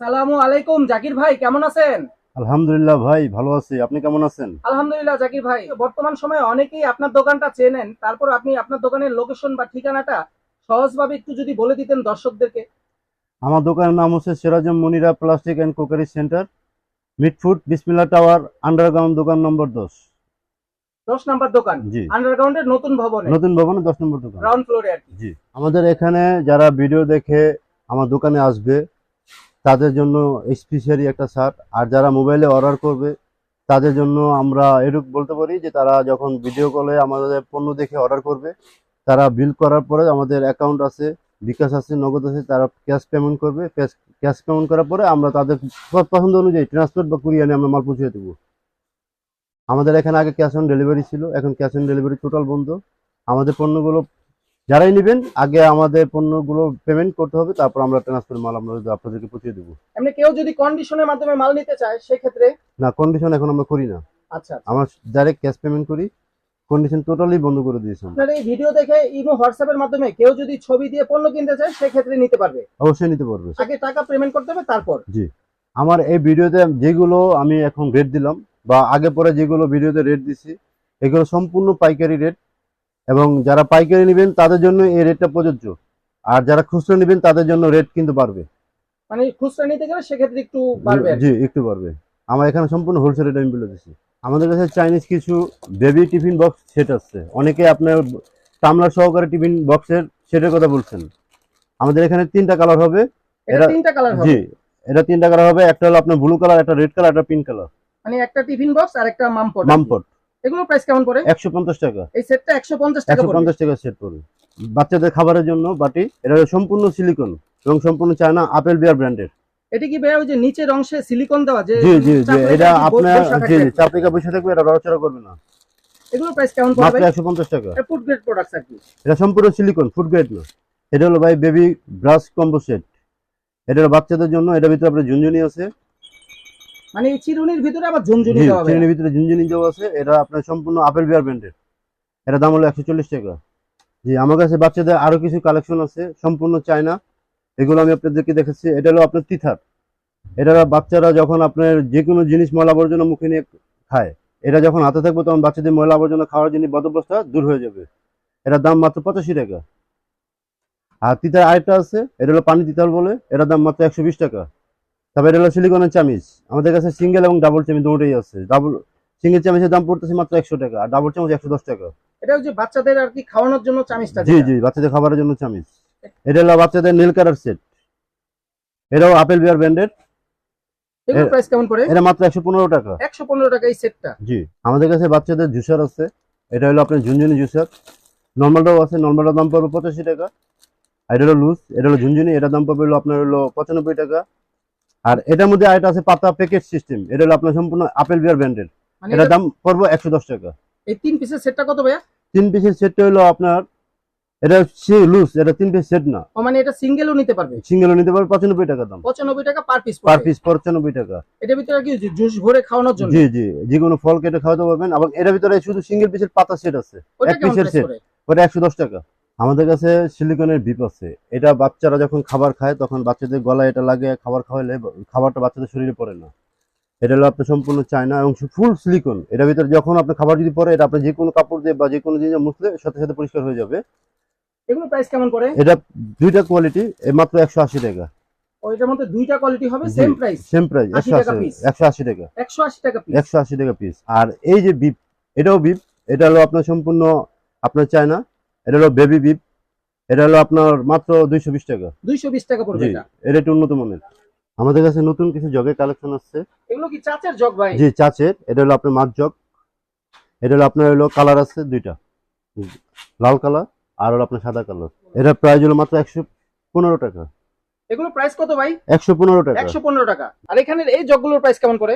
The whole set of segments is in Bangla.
আসসালামু আলাইকুম জাকির ভাই কেমন আছেন? আলহামদুলিল্লাহ ভাই ভালো আছি। আপনি কেমন আছেন? আলহামদুলিল্লাহ জাকির ভাই। বর্তমান সময়ে অনেকেই আপনার দোকানটা চেনেন তারপর আপনি আপনার দোকানের লোকেশন বা ঠিকানাটা সহজভাবে একটু যদি বলে দিতেন দর্শকদেরকে। আমার দোকানের নাম হচ্ছে Sirajam Monira plastic and crockery centre Mitford Bismillah tower underground দোকান নম্বর দশ। দশ নাম্বার দোকান? জি। আন্ডারগ্রাউন্ডের নতুন ভবনে? নতুন ভবনে দশ নম্বর দোকান। গ্রাউন্ড ফ্লোরে আর কি। জি। আমাদের এখানে যারা ভিডিও দেখে আমার দোকানে আসবে তাদের জন্য স্পেশালি একটা শার্ট আর যারা মোবাইলে অর্ডার করবে, তাদের জন্য আমরা এরূপ বলতে পারি যে, তারা যখন ভিডিও কলে আমাদের পণ্য দেখে অর্ডার করবে, তারা বিল করার পরে আমাদের অ্যাকাউন্ট আছে, বিকাশ আছে, নগদ আছে, তারা ক্যাশ পেমেন্ট করবে। ক্যাশ পেমেন্ট করার পরে আমরা তাদের পছন্দ অনুযায়ী ট্রান্সপোর্ট বা কুরিয়ানে আমরা মাল পৌঁছে দেবো। আমাদের এখানে আগে ক্যাশ অন ডেলিভারি ছিল, এখন ক্যাশ অন ডেলিভারি টোটাল বন্ধ। আমাদের পণ্যগুলো যারাই নেবেন আগে আমাদের পণ্যগুলো পেমেন্ট করতে হবে তারপর আমরা ট্রান্সফার মাল আমরা আপনাদেরকে পৌঁছে দেবো। এমনি কেউ যদি কন্ডিশনের মাধ্যমে মাল নিতে চায় সেক্ষেত্রে? না কন্ডিশন এখন আমরা করি না। আচ্ছা আচ্ছা। আমরা ডাইরেক্ট ক্যাশ পেমেন্ট করি কন্ডিশন টোটালি বন্ধ করে দিয়েছি। আপনার এই ভিডিও দেখে ইমো হোয়াটসঅ্যাপের মাধ্যমে কেউ যদি ছবি দিয়ে পণ্য কিনতে চায় সেক্ষেত্রে নিতে পারবে। অবশ্যই নিতে পারবে। আগে টাকা পেমেন্ট করতে হবে তারপর। জি। আমার এই ভিডিওতে যেগুলো আমি এখন রেট দিলাম বা আগে পরে যেগুলো ভিডিওতে রেট দিছি এগুলো সম্পূর্ণ পাইকারি রেট এবং যারা পাইকারি নেবেন তাদের জন্য এই রেটটা প্রযোজ্য। আর যারা খুচরো নেবেন তাদের জন্য রেট কিন্তু বাড়বে। মানে খুচরা নিতে গেলে সেক্ষেত্রে একটু বাড়বে জি একটু বাড়বে। আমার এখানে সম্পূর্ণ হোলসেল রেট আমি বলে দিচ্ছি। আমাদের কাছে চাইনিজ কিছু বেবি টিফিন বক্স সেট আছে। অনেকে আপনার টামলার সহকারে টিফিন বক্সের সেটের কথা বলছেন। আমাদের এখানে তিনটা কালার হবে। এটা তিনটা কালার হবে। জি এটা তিনটা কালার হবে। একটা হলো আপনার ব্লু কালার একটা রেড কালার একটা পিঙ্ক কালার মানে একটা টিফিন বক্স আর একটা মামপট মামপট। এগুলো প্রাইস কেমন পড়ে? একশো পঞ্চাশ টাকা। এই সেটটা একশো পঞ্চাশ টাকা একশো পড়বে পঞ্চাশ টাকা সেট পড়বে বাচ্চাদের খাবারের জন্য বাটি এটা সম্পূর্ণ সিলিকন এবং সম্পূর্ণ চায়না আপেল বিয়ার ব্র্যান্ডের এটা কি ভাইয়া ওই যে নিচের অংশে সিলিকন দেওয়া যে জি জি জি এটা আপনার জি চাপড়িকা বসে থাকবে এটা নড়াচড়া করবে না। এগুলো প্রাইস কেমন পড়বে মাত্র একশো পঞ্চাশ টাকা। এটা ফুড গ্রেড প্রোডাক্ট আর কি? এটা সম্পূর্ণ সিলিকন ফুড গ্রেড না। এটা হলো ভাই বেবি ব্রাশ কম্বো সেট এটা হলো বাচ্চাদের জন্য এটার ভিতরে আপনার ঝুনঝুনি আছে। মানে এই চিরুনির ভিতরে আবার ঝুনঝুনি দেওয়া হবে চিনির ভিতরে ঝুনঝুনি দেওয়া আছে। এটা আপনার সম্পূর্ণ আপেল বিয়ার ব্র্যান্ডের। এটা দাম হলো একশো চল্লিশ টাকা। জি আমার কাছে বাচ্চাদের আরও কিছু কালেকশন আছে সম্পূর্ণ চায়না। এগুলো আমি আপনাদেরকে দেখেছি এটা হলো আপনার তিথার। এটা বাচ্চারা যখন আপনার যে কোনো জিনিস ময়লা আবর্জনা মুখে নিয়ে খায় এটা যখন হাতে থাকবে তখন বাচ্চাদের ময়লা আবর্জনা খাওয়ার জন্য বদভ্যস্ত দূর হয়ে যাবে। এটার দাম মাত্র পঁচাশি টাকা। আর তিতার আরেকটা আছে এটা হলো পানি তিতাল বলে। এটার দাম মাত্র একশো বিশ টাকা। তারপরে এটা হলো সিলিকনের চামিচ। আমাদের কাছে সিঙ্গেল এবং ডাবল চামিচ দুটোই আছে। ডাবল সিঙ্গেল চামিচের দাম পড়তেছে মাত্র একশো টাকা আর ডাবল চামচ একশো দশ টাকা। এটা হচ্ছে বাচ্চাদের আর কি খাওয়ানোর জন্য চামিচটা জি জি বাচ্চাদের খাবারের জন্য চামিচ। এটা হলো বাচ্চাদের নীল কালার সেট এটাও আপেল বিয়ার ব্র্যান্ডেড প্রাইস কেমন পড়ে? এটা মাত্র একশো পনেরো টাকা। একশো পনেরো টাকা এই সেটটা জি আমাদের কাছে বাচ্চাদের জুসার আছে। এটা হলো আপনার ঝুনঝুনি জুসার নর্মালটাও আছে নর্মালটার দাম পড়বে টাকা। আর এটা হলো লুজ এটা হলো ঝুনঝুনি এটার দাম পড়বে হলো আপনার হলো পঁচানব্বই টাকা। আর এটার মধ্যে আরেকটা আছে পাতা প্যাকেট সিস্টেম এটা হলো আপনার সম্পূর্ণ আপেল বিয়ার ব্র্যান্ডের এটার এটা- দাম পড়বে একশো দশ টাকা। এই তিন পিসের সেটটা কত ভাইয়া? তিন পিসের সেটটা হলো আপনার এটা সে লুজ এটা তিন পিস সেট না। মানে এটা সিঙ্গেলও নিতে পারবে? সিঙ্গেল নিতে পারবে পঁচানব্বই টাকা দাম। পঁচানব্বই টাকা পার পিস পার পিস পঁচানব্বই টাকা। এটার ভিতরে কি জুস ভরে খাওয়ানোর জন্য? জি জি। যে কোনো ফল কেটে খাওয়াতে পারবেন। এবং এর ভিতরে শুধু সিঙ্গেল পিসের পাতা সেট আছে। এক পিসের সেট ওটা একশো দশ টাকা। আমাদের কাছে সিলিকনের বিপ আছে। এটা বাচ্চারা যখন খাবার খায় তখন বাচ্চাদের গলায় এটা লাগে খাবার খাওয়ালে খাবারটা বাচ্চাদের শরীরে পড়ে না। এটা হলো আপনার সম্পূর্ণ চায়না এবং ফুল সিলিকন এটার ভিতরে যখন আপনার খাবার যদি পড়ে এটা আপনার যে কোনো কাপড় দিয়ে বা যে কোনো জিনিস মুছলে সাথে সাথে পরিষ্কার হয়ে যাবে। এগুলো প্রাইস কেমন পড়ে? এটা দুইটা কোয়ালিটি মাত্র একশো আশি টাকা। মধ্যে দুইটা কোয়ালিটি হবে সেম প্রাইস সেম প্রাইস 80 একশো টাকা আশি piece। একশো আশি টাকা পিস একশো আশি টাকা পিস আর এই যে বিপ এটাও বিপ এটা হলো আপনার সম্পূর্ণ আপনার চায়না। এটা হলো বেবি বিপ এটা হলো আপনার মাত্র দুইশো বিশ টাকা। দুইশো বিশ টাকা পড়বে এটা? একটু উন্নত মানের। আমাদের কাছে নতুন কিছু জগের কালেকশন আসছে। এগুলো কি চাচের জগ ভাই? জি চাচের। এটা হলো আপনার মাছ জগ। এটা হলো আপনার হলো কালার আছে দুইটা। লাল কালার আর হলো আপনার সাদা কালার এটা প্রাইস হলো মাত্র একশো পনেরো টাকা। এগুলো প্রাইস কত ভাই? একশো পনেরো টাকা। একশো পনেরো টাকা। আর এখানের এই জগগুলোর প্রাইস কেমন পড়ে?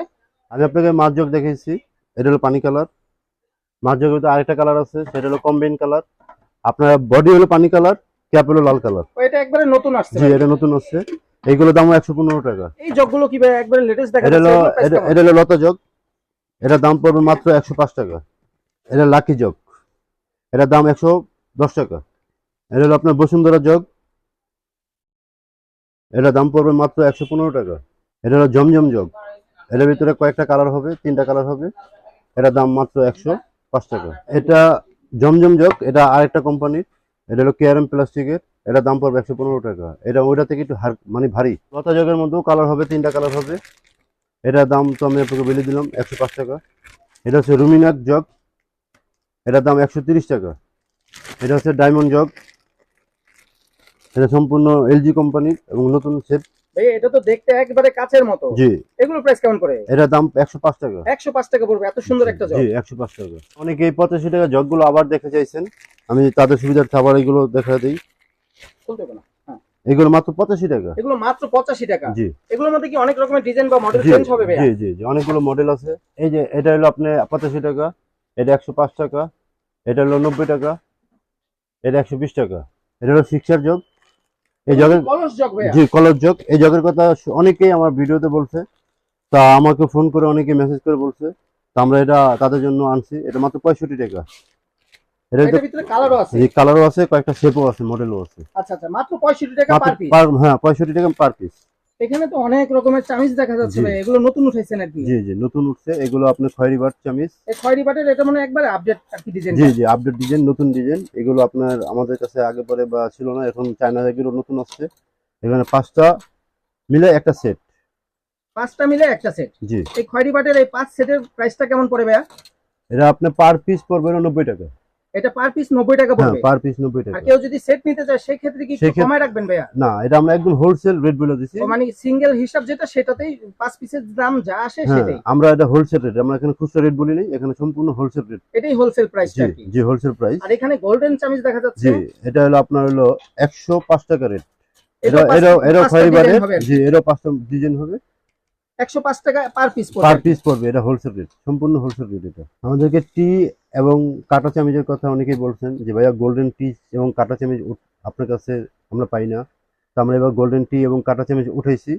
আমি আপনাকে মাছ জগ দেখিয়েছি এটা হলো পানি কালার মাছ জগের ভিতরে আরেকটা কালার আছে সেটা হলো কম্বাইন কালার আপনার বডি হলো পানি কালার ক্যাপ হলো লাল কালার এটা একবারে নতুন আসছে। জি এটা নতুন আসছে। এইগুলো দাম একশো পনেরো টাকা। এই জগগুলো কি ভাই একবারে লেটেস্ট দেখা এটা যাচ্ছে এটা হলো লতা জগ। এটার দাম পড়বে মাত্র একশো পাঁচ টাকা। এটা লাকি জগ। এটার দাম একশো দশ টাকা। এটা হলো আপনার বসুন্ধরা জগ। এটার দাম পড়বে মাত্র একশো পনেরো টাকা। এটা হলো জমজম জগ। এটার ভিতরে কয়েকটা কালার হবে তিনটা কালার হবে। এটার দাম মাত্র একশো পাঁচ টাকা। এটা জমজম জগ, এটা আরেকটা কোম্পানির এটা হলো কেআরএম প্লাস্টিকের এটার দাম পড়বে একশো পনেরো টাকা। এটা ওইটা থেকে একটু মানে ভারী। লতা জগের মধ্যেও কালার হবে, তিনটা কালার হবে। এটার দাম তো আমি আপনাকে বেলে দিলাম, একশো পাঁচ টাকা। এটা হচ্ছে রুমিনাথ জগ এটার দাম একশো তিরিশ টাকা। এটা হচ্ছে ডায়মন্ড জগ। এটা সম্পূর্ণ এলজি কোম্পানির এবং নতুন সেট ভাই এটা তো দেখতে একবারে কাচের মতো। জি। এগুলো প্রাইস কেমন করে? দাম একশো পাঁচ টাকা। একশো পাঁচ টাকা পড়বে এত সুন্দর একটা জগ। জি টাকা। অনেকে এই পঁচাশি টাকা জগগুলো আবার দেখতে চাইছেন। আমি তাদের সুবিধার্থে আবার এগুলো দেখা দিই। খুলতে না হ্যাঁ। এগুলো মাত্র পঁচাশি টাকা। এগুলো মাত্র পঁচাশি টাকা। জি। এগুলোর মধ্যে কি অনেক রকমের ডিজাইন বা মডেল চেঞ্জ হবে ভাইয়া? জি জি জি অনেকগুলো মডেল আছে। এই যে এটা হলো আপনি পঁচাশি টাকা এটা একশো পাঁচ টাকা এটা হলো নব্বই টাকা এটা একশো বিশ টাকা। এটা হলো সিক্সার জগ। এই জগের জি কলর জগ। এই জগের কথা অনেকেই আমার ভিডিওতে বলছে। তা আমাকে ফোন করে অনেকে মেসেজ করে বলছে। তা আমরা এটা তাদের জন্য আনছি। এটা মাত্র পঁয়ষট্টি টাকা। আছে। কালারও আছে কয়েকটা শেপও আছে মডেলও আছে। আচ্ছা আচ্ছা মাত্র পঁয়ষট্টি টাকা পার পিস হ্যাঁ পঁয়ষট্টি টাকা পার পিস এখানে তো অনেক রকমের চামিচ দেখা যাচ্ছে। ভাই এগুলো নতুন উঠেছে নাকি? জি জি নতুন উঠছে এগুলো আপনার খয়েরি বাট চামিজ এই খয়েরি বাটের এটা মানে একবার আপডেট আর কি ডিজাইন জি জি আপডেট ডিজাইন নতুন ডিজাইন এগুলো আপনার আমাদের কাছে আগে পরে বা ছিল না এখন চায়না এগুলো নতুন আসছে। এখানে পাঁচটা মিলে একটা সেট পাঁচটা মিলে একটা সেট জি। এই খয়েরি বাটের এই পাঁচ সেটের প্রাইসটা কেমন পড়ে ভাইয়া? এটা আপনার পার পিস পড়বে হলো নব্বই টাকা। এটা পার পিস নব্বই টাকা হ্যাঁ পড়বে। পার পিস নব্বই আর টাকা। কেউ যদি সেট নিতে চায় সেই ক্ষেত্রে কি কমায় রাখবেন ভাইয়া? না এটা আমরা একদম হোলসেল রেট বলে দিছি। মানে সিঙ্গেল হিসাব যেটা সেটাতেই পাঁচ পিসের দাম যা আসে হ্যাঁ সেটাই। আমরা এটা হোলসেল রেট আমরা এখানে খুচরা রেট বলি নাই এখানে সম্পূর্ণ হোলসেল রেট এটাই হোলসেল প্রাইস আর কি। জি হোলসেল প্রাইস আর এখানে গোল্ডেন চামিচ দেখা যাচ্ছে। জি এটা হলো আপনার হলো একশো পাঁচ টাকা রেট এটা হবে আর কি। জি এরও পাঁচটা ডিজাইন হবে। একশো পাঁচ টাকা পার পিস পার পিস পড়বে এটা হোলসেল রেট সম্পূর্ণ হোলসেল রেট এটা। আমাদেরকে টি এবং কাটা চামিজের কথা অনেকেই বলছেন যে ভাইয়া গোল্ডেন টি এবং কাটা চামিজ আপনার কাছে আমরা পাই না। তো আমরা এবার গোল্ডেন টি এবং কাটা চামিজ উঠাইছি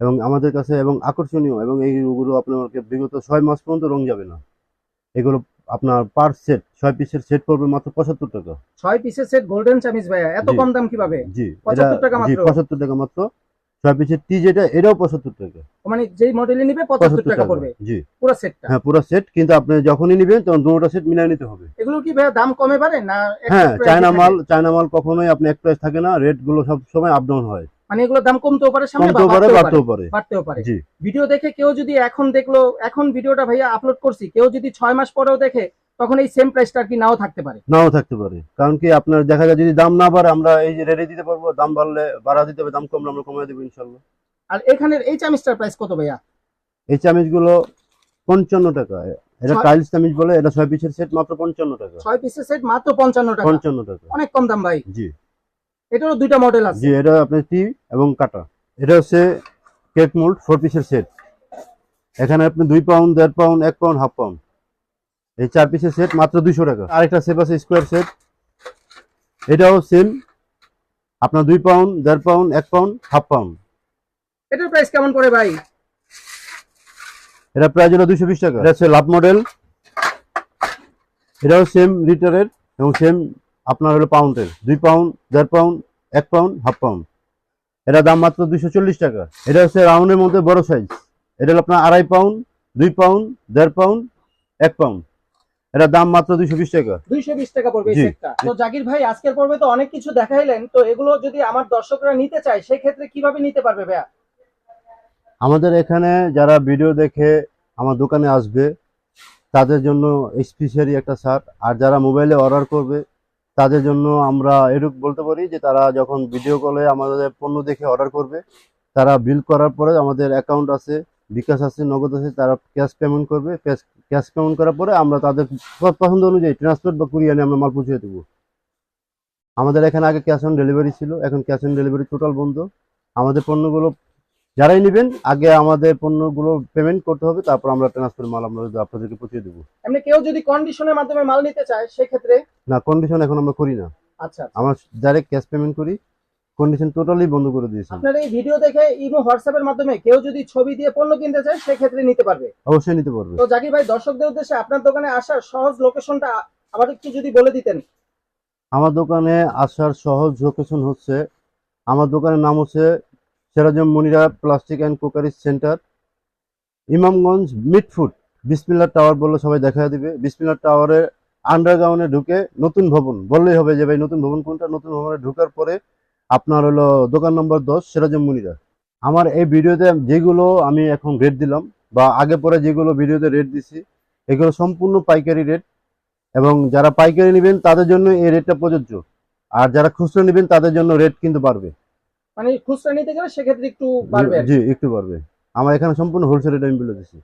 এবং আমাদের কাছে এবং আকর্ষণীয় এবং এইগুলো আপনাকে বিগত ছয় মাস পর্যন্ত রং যাবে না। এগুলো আপনার পার সেট ছয় পিসের সেট পড়বে মাত্র পঁচাত্তর টাকা। ছয় পিসের সেট গোল্ডেন চামিচ ভাইয়া এত কম দাম কীভাবে? জি 75 টাকা মাত্র? পঁচাত্তর টাকা মাত্র। পিসের টি যেটা এটাও পঁচাত্তর টাকা। মানে যেই মডেলে নিবে পঁচাত্তর টাকা পড়বে। জি। পুরো সেটটা হ্যাঁ পুরো সেট কিন্তু আপনি যখনই নেবেন তখন দুটো সেট মিলাই নিতে হবে। এগুলো কি দাম কমে পারে না হ্যাঁ চায়না মাল চায়না মাল কখনোই আপনি এক প্রাইস থাকে না রেটগুলো সব সময় আপ ডাউন হয়। মানে এগুলো দাম কমতেও পারে সামনে বাড়তেও পারে বাড়তেও ভিডিও দেখে কেউ যদি এখন দেখল এখন ভিডিওটা ভাইয়া আপলোড করছি কেউ যদি ছয় মাস পরেও দেখে তখন এই সেম প্রাইসটা কি নাও থাকতে পারে। নাও থাকতে পারে। কারণ কি আপনার দেখা যায় যদি দাম না বাড়ে আমরা এই যে রেটে দিতে পারব দাম বাড়লে বাড়া দিতে হবে দাম কমলে আমরা কমাই দেবো ইনশাল্লাহ। আর এখানের এই চামিচটার প্রাইস কত ভাইয়া? এই চামিচগুলো পঞ্চান্ন টাকা। এটা টাইলস চামিচ বলে এটা ছয় পিসের সেট মাত্র পঞ্চান্ন টাকা। ছয় পিসের সেট মাত্র পঞ্চান্ন টাকা। পঞ্চান্ন টাকা। অনেক কম দাম ভাই। জি। এটারও দুইটা মডেল আছে। জি এটা আপনার টি এবং কাটা। এটা হচ্ছে কেক মোল্ড ফোর পিসের সেট এখানে আপনি দুই পাউন্ড দেড় পাউন্ড এক পাউন্ড হাফ পাউন্ড এই চার পিসের সেট মাত্র দুইশো টাকা। আরেকটা সেট আছে স্কোয়ার সেট এটাও সেম আপনার দুই পাউন্ড দেড় পাউন্ড এক পাউন্ড হাফ পাউন্ড এটার প্রাইস কেমন করে ভাই? এটা প্রাইস হলো দুইশো বিশ টাকা। এটা হচ্ছে লাভ মডেল এটাও সেম লিটারের এবং সেম আপনার হলো পাউন্ডের। দুই পাউন্ড দেড় পাউন্ড এক পাউন্ড হাফ পাউন্ড। এটা দাম মাত্র দুইশো চল্লিশ টাকা। এটা হচ্ছে রাউন্ডের মধ্যে বড় সাইজ এটা হলো আপনার আড়াই পাউন্ড দুই পাউন্ড দেড় পাউন্ড এক পাউন্ড। এটা দাম মাত্র দুইশো বিশ টাকা। দুইশো বিশ টাকা পড়বে তো জাকির ভাই আজকের পর্বে তো অনেক কিছু দেখাইলেন। তো এগুলো যদি আমার দর্শকরা নিতে চায় সেই ক্ষেত্রে কীভাবে নিতে পারবে ভাইয়া? আমাদের এখানে যারা ভিডিও দেখে আমার দোকানে আসবে তাদের জন্য স্পেশালি একটা শার্ট আর যারা মোবাইলে অর্ডার করবে তাদের জন্য আমরা এরূপ বলতে পারি যে তারা যখন ভিডিও কলে আমাদের পণ্য দেখে অর্ডার করবে, তারা বিল করার পরে আমাদের অ্যাকাউন্ট আছে, বিকাশ আছে, নগদ আছে, তারা ক্যাশ পেমেন্ট করবে। ক্যাশ পেমেন্ট করার পরে আমরা তাদের পছন্দ অনুযায়ী ট্রান্সপোর্ট বা কুরিয়ারে আমরা মাল পৌঁছে দেবো। আমাদের এখানে আগে ক্যাশ অন ডেলিভারি ছিল, এখন ক্যাশ অন ডেলিভারি টোটাল বন্ধ। আমাদের পণ্যগুলো যারাই নেবেন আগে আমাদের পণ্যগুলো পেমেন্ট করতে হবে তারপর আমরা ট্রান্সফার মাল আমরা আপনাদেরকে পৌঁছে দেবো। এমনি কেউ যদি কন্ডিশনের মাধ্যমে মাল নিতে চায় সেক্ষেত্রে? না কন্ডিশন এখন আমরা করি না। আচ্ছা আচ্ছা। আমরা ডাইরেক্ট ক্যাশ পেমেন্ট করি কন্ডিশন টোটালি বন্ধ করে দিয়েছি। আপনার এই ভিডিও দেখে ইমো হোয়াটসঅ্যাপ এর মাধ্যমে কেউ যদি ছবি দিয়ে পণ্য কিনতে চায় সেক্ষেত্রে নিতে পারবে। অবশ্যই নিতে পারবে। তো জাকির ভাই দর্শকদের উদ্দেশ্যে আপনার দোকানে আসার সহজ লোকেশনটা আবার একটু যদি বলে দিতেন। আমার দোকানে আসার সহজ লোকেশন হচ্ছে আমার দোকানের নাম হচ্ছে Serajam Monira plastic and crockery centre. Imamganj Mitford Bismillah tower বললে সবাই দেখা দিবে। বিসমিল্লা টাওয়ারের আন্ডারগ্রাউন্ডে ঢুকে নতুন ভবন, বললেই হবে যে ভাই নতুন ভবন কোনটা? নতুন ভবনে ঢোকার পরে আপনার হলো দোকান নম্বর দশ, সিরাজম মুনিরা। আমার এই ভিডিওতে যেগুলো আমি এখন রেট দিলাম বা আগে পরে যেগুলো ভিডিওতে রেট দিছি, এগুলো সম্পূর্ণ পাইকারি রেট এবং যারা পাইকারি নেবেন তাদের জন্য এই রেটটা প্রযোজ্য। আর যারা খুচরো নেবেন তাদের জন্য রেট কিন্তু বাড়বে। মানে খুচরা নিতে গেলে সেক্ষেত্রে একটু বাড়বে জি, একটু বাড়বে। আমার এখানে সম্পূর্ণ হোলসেল রেট আমি বলে দিচ্ছি